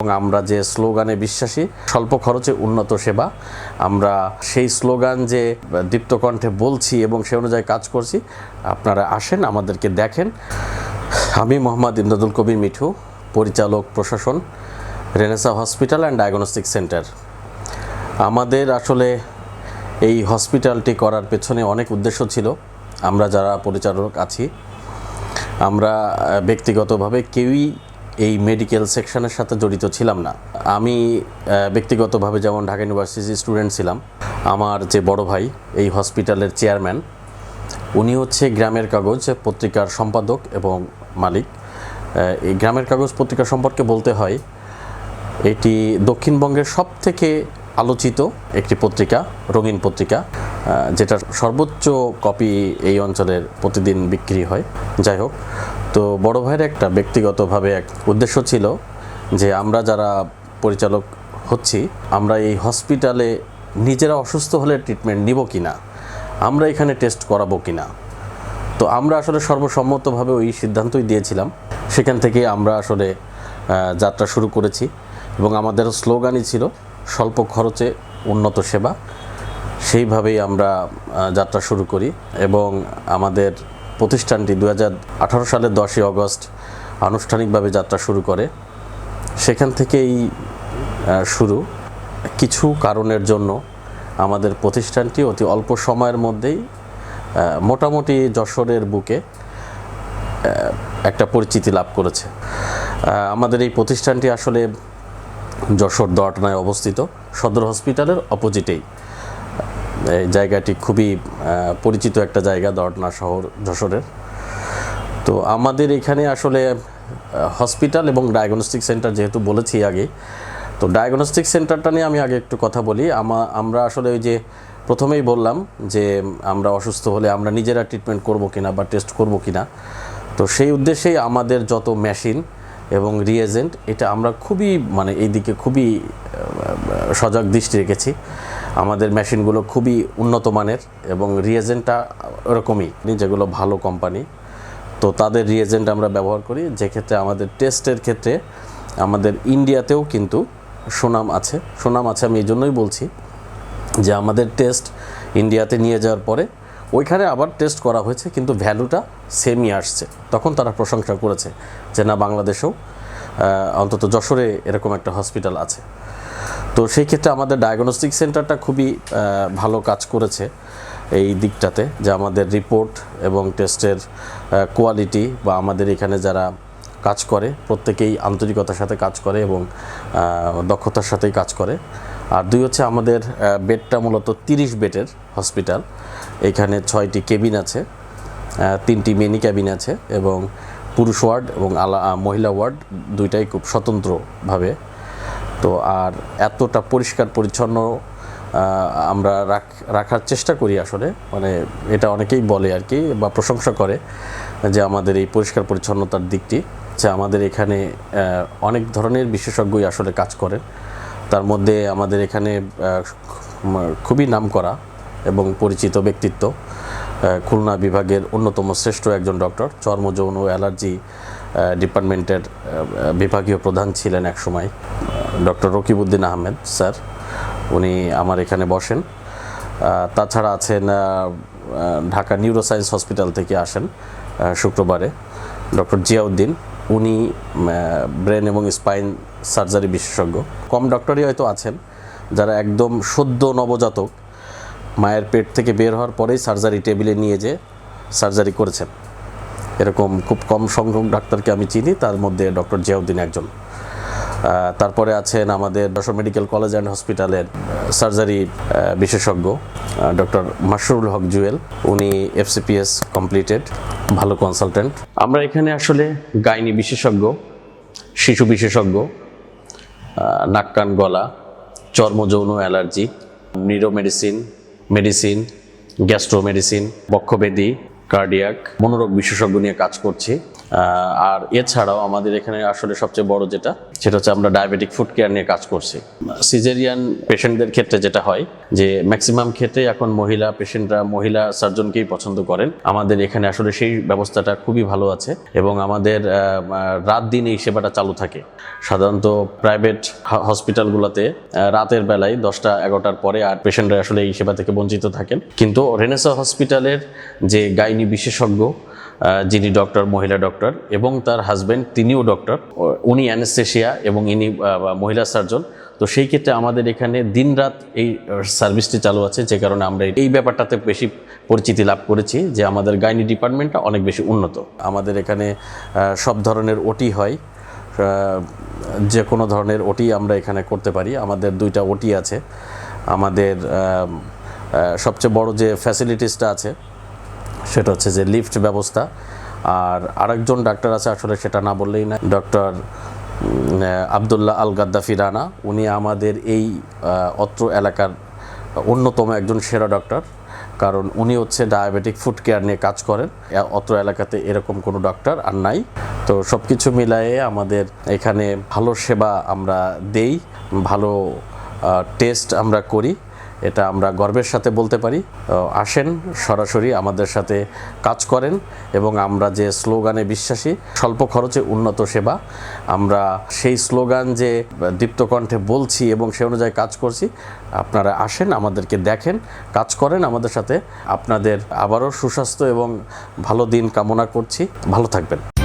এবং আমরা যে স্লোগানে বিশ্বাসী, স্বল্প খরচে উন্নত সেবা, আমরা সেই স্লোগান যে দীপ্তকণ্ঠে বলছি এবং সে অনুযায়ী কাজ করছি, আপনারা আসেন, আমাদেরকে দেখেন। আমি মোহাম্মদ ইমদাদুল কবির মিঠু, পরিচালক, প্রশাসন, Renaissance hospital and diagnostic centre. আমাদের আসলে এই হসপিটালটি করার পেছনে অনেক উদ্দেশ্য ছিল। আমরা যারা পরিচালক আছি, আমরা ব্যক্তিগতভাবে কেউই এই মেডিকেল সেকশনের সাথে জড়িত ছিলাম না। আমি ব্যক্তিগতভাবে যেমন ঢাকা ইউনিভার্সিটি স্টুডেন্ট ছিলাম, আমার যে বড় ভাই, এই হসপিটালের চেয়ারম্যান উনি হচ্ছে গ্রামের কাগজ পত্রিকার সম্পাদক এবং মালিক। এই গ্রামের কাগজ পত্রিকা সম্পর্কে বলতে হয়, এটি দক্ষিণবঙ্গের সব থেকে আলোচিত একটি পত্রিকা, রঙিন পত্রিকা যেটার সর্বোচ্চ কপি এই অঞ্চলের প্রতিদিন বিক্রি হয়। যাই হোক তো বড় ভাইয়ের একটা ব্যক্তিগতভাবে এক উদ্দেশ্য ছিল যে আমরা যারা পরিচালক হচ্ছি, আমরা এই হসপিটালে নিজেরা অসুস্থ হলে ট্রিটমেন্ট নিব কি না আমরা এখানে টেস্ট করাবো কি না তো আমরা আসলে সর্বসম্মতভাবে ওই সিদ্ধান্তই দিয়েছিলাম। সেখান থেকে আমরা আসলে যাত্রা শুরু করেছি এবং আমাদের স্লোগানই ছিল, স্বল্প খরচে উন্নত সেবা। সেইভাবেই আমরা যাত্রা শুরু করি এবং আমাদের প্রতিষ্ঠানটি দু আঠারো সালের দশই আগস্ট আনুষ্ঠানিকভাবে যাত্রা শুরু করে। সেখান থেকেই শুরু। কিছু কারণের জন্য আমাদের প্রতিষ্ঠানটি অতি অল্প সময়ের মধ্যেই মোটামুটি যশোরের বুকে একটা পরিচিতি লাভ করেছে। আমাদের এই প্রতিষ্ঠানটি আসলে যশোর দটনায় অবস্থিত। সদর হসপিটালের অপোজিটেই। এই জায়গাটি খুবই পরিচিত একটা জায়গা দটনা শহর যশোরের। তো আমাদের এখানে আসলে হসপিটাল এবং ডায়াগনস্টিক সেন্টার যেহেতু বলেছি আগে, তো ডায়াগনস্টিক সেন্টারটা নিয়ে আমি আগে একটু কথা বলি। আমরা আসলে ওই যে প্রথমেই বললাম যে, আমরা অসুস্থ হলে আমরা নিজেরা ট্রিটমেন্ট করব কিনা বা টেস্ট করব কিনা। তো সেই উদ্দেশ্যেই আমাদের যত মেশিন এবং রিয়েজেন্ট এটা আমরা খুবই মানে এই দিকে খুবই সজাগ দৃষ্টি রেখেছি। আমাদের মেশিনগুলো খুবই উন্নত মানের এবং রিয়েজেন্টটা ওরকমই, যেগুলো ভালো কোম্পানি। তো তাদের রিয়েজেন্ট আমরা ব্যবহার করি যেক্ষেত্রে আমাদের টেস্টের ক্ষেত্রে আমাদের ইন্ডিয়াতেও কিন্তু সুনাম আছে। সুনাম আছে আমি এই জন্যই বলছি যে আমাদের টেস্ট ইন্ডিয়াতে নিয়ে যাওয়ার পরে ওইখানে আবার টেস্ট করা হয়েছে, কিন্তু ভ্যালুটা সেমই আসছে। তখন তারা প্রশংসা করেছে যে না, বাংলাদেশেও অন্তত যশোরে এরকম একটা হসপিটাল আছে। তো সেই ক্ষেত্রে আমাদের ডায়াগনস্টিক সেন্টারটা খুবই ভালো কাজ করেছে এই দিকটাতে, যে আমাদের রিপোর্ট এবং টেস্টের কোয়ালিটি বা আমাদের এখানে যারা কাজ করে, প্রত্যেকেই আন্তরিকতার সাথে কাজ করে এবং দক্ষতার সাথেই কাজ করে। আর দুই হচ্ছে আমাদের বেডটা মূলত তিরিশ বেডের হসপিটাল এখানে ছয়টি কেবিন আছে তিনটি মেনি ক্যাবিন আছে এবং পুরুষ ওয়ার্ড এবং আলা, মহিলা ওয়ার্ড দুইটাই খুব স্বতন্ত্রভাবে তো আর এতটা পরিষ্কার পরিচ্ছন্ন আমরা রাখ- রাখার চেষ্টা করি আসলে। মানে এটা অনেকেই বলে আর কি বা প্রশংসা করে যে আমাদের এই পরিষ্কার পরিচ্ছন্নতার দিকটি, যে আমাদের এখানে অনেক ধরনের বিশেষজ্ঞই আসলে কাজ করেন। তার মধ্যে আমাদের এখানে খুবই নামকরা এবং পরিচিত ব্যক্তিত্ব খুলনা বিভাগের অন্যতম শ্রেষ্ঠ একজন ডক্টর চর্ম যৌন অ্যালার্জি ডিপার্টমেন্টের বিভাগীয় প্রধান ছিলেন একসময়। Doctor Rakibuddin Ahmed, sir. উনি আমার এখানে বসেন। তাছাড়া আছেন ঢাকা নিউরোসায়েন্স হসপিটাল থেকে আসেন শুক্রবারে। ডক্টর জিয়াউদ্দিন, উনি ব্রেন এবং স্পাইন সার্জারি বিশেষজ্ঞ। কম ডক্টরই হয়তো আছেন, যারা একদম সদ্য নবজাতক, মায়ের পেট থেকে বের হওয়ার পরেই সার্জারি টেবিলে নিয়ে যে সার্জারি করেছেন। এরকম খুব কম সংখ্যক ডাক্তারকে আমি চিনি, তার মধ্যে ডক্টর জিয়াউদ্দিন একজন। তারপরে আছেন আমাদের যশোর মেডিকেল কলেজ অ্যান্ড হসপিটালের সার্জারি বিশেষজ্ঞ ডক্টর মাসরুল হক জুয়েল উনি এফসিপিএস কমপ্লিটেড ভালো কনসালটেন্ট আমরা এখানে আসলে গাইনি বিশেষজ্ঞ, শিশু বিশেষজ্ঞ নাক কান গলা চর্ম যৌন allergy neuro medicine medicine gastro medicine বক্ষবেদী cardiac মনোরোগ বিশেষজ্ঞ নিয়ে কাজ করছি। আর এছাড়াও আমাদের এখানে আসলে সবচেয়ে বড় যেটা সেটা হচ্ছে আমরা ডায়াবেটিক ফুড কেয়ার নিয়ে কাজ করছি। সিজেরিয়ান পেশেন্টদের ক্ষেত্রে যেটা হয় যে ম্যাক্সিমাম ক্ষেত্রে এখন মহিলা পেশেন্টরা মহিলা সার্জনকেই পছন্দ করেন। আমাদের এখানে আসলে সেই ব্যবস্থাটা খুবই ভালো আছে এবং আমাদের রাত দিন এই সেবাটা চালু থাকে। সাধারণত প্রাইভেট হসপিটালগুলোতে রাতের বেলায় দশটা এগারোটার পরে আর পেশেন্টরা আসলে এই সেবা থেকে বঞ্চিত থাকেন। কিন্তু রেনেসা হসপিটালের যে গাইনি বিশেষজ্ঞ যিনি ডক্টর, মহিলা ডক্টর এবং তার হাজব্যান্ড তিনিও ডক্টর। উনি অ্যানেস্থেশিয়া এবং ইনি মহিলা সার্জন। তো সেই ক্ষেত্রে আমাদের এখানে দিনরাত এই সার্ভিসটি চালু আছে, যে কারণে আমরা এই ব্যাপারটাতে বেশি পরিচিতি লাভ করেছি যে আমাদের গাইনি ডিপার্টমেন্টটা অনেক বেশি উন্নত। আমাদের এখানে সব ধরনের ওটি হয়। যে কোনো ধরনের ওটি আমরা এখানে করতে পারি। আমাদের দুইটা ওটি আছে। আমাদের সবচেয়ে বড় যে ফ্যাসিলিটিসটা আছে সেটা হচ্ছে যে লিফট ব্যবস্থা। আর আরেকজন ডাক্তার আছে, আসলে সেটা না বললেই না, ডক্টর আবদুল্লাহ আল গাদ্দাফি রানা। উনি আমাদের এই অত্র এলাকার অন্যতম একজন সেরা ডক্টর, কারণ উনি হচ্ছে ডায়াবেটিক ফুড কেয়ার নিয়ে কাজ করেন। অত্র এলাকাতে এরকম কোনো ডক্টর আর নাই। তো সব কিছু মিলায়ে আমাদের এখানে ভালো সেবা আমরা দেই, ভালো টেস্ট আমরা করি। এটা আমরা গর্বের সাথে বলতে পারি। আসেন, সরাসরি আমাদের সাথে কাজ করেন এবং আমরা যে স্লোগানে বিশ্বাসী, স্বল্প খরচে উন্নত সেবা, আমরা সেই স্লোগান যে দীপ্তকণ্ঠে বলছি এবং সে অনুযায়ী কাজ করছি, আপনারা আসেন, আমাদেরকে দেখেন, কাজ করেন আমাদের সাথে। আপনাদের আবারও সুস্বাস্থ্য এবং ভালো দিন কামনা করছি। ভালো থাকবেন।